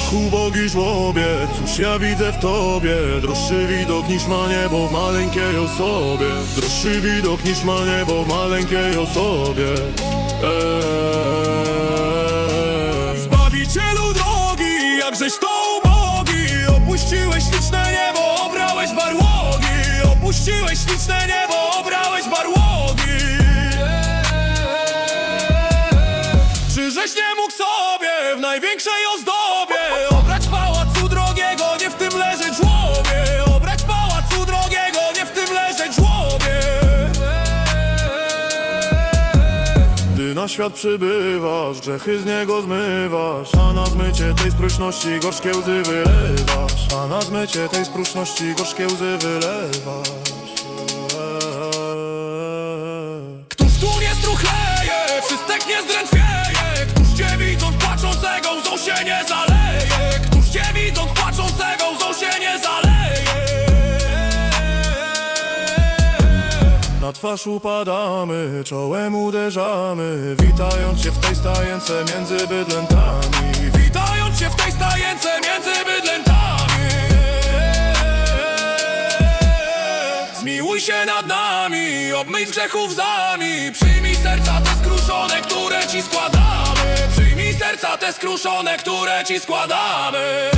drogi żłobie Cóż ja widzę w tobie? Droższy widok niż ma niebo w maleńkiej osobie. Droższy widok niż ma niebo w maleńkiej osobie. Eee. Zbawicielu drogi, jakżeś to ubogi? Opuściłeś śliczne niebo, obrałeś barłogi. Opuściłeś śliczne niebo, obrałeś barłogi w największej ozdobie. Obrać pałacu drogiego, nie w tym leżeć żłobie Obrać pałacu drogiego, nie w tym leżeć żłobie Gdy na świat przybywasz, grzechy z niego zmywasz A na zmycie tej sprószności gorzkie łzy wylewasz. A na zmycie tej sprószności gorzkie łzy wylewasz. Któż tu nie struchleje, wszystek nie zdrętwieje Na twarz upadamy, czołem uderzamy Witając się w tej stajence między bydlętami. Witając się w tej stajence między bydlętami. Zmiłuj się nad nami, obmyj z grzechów zami Przyjmij serca te skruszone, które ci składamy. Przyjmij serca te skruszone, które ci składamy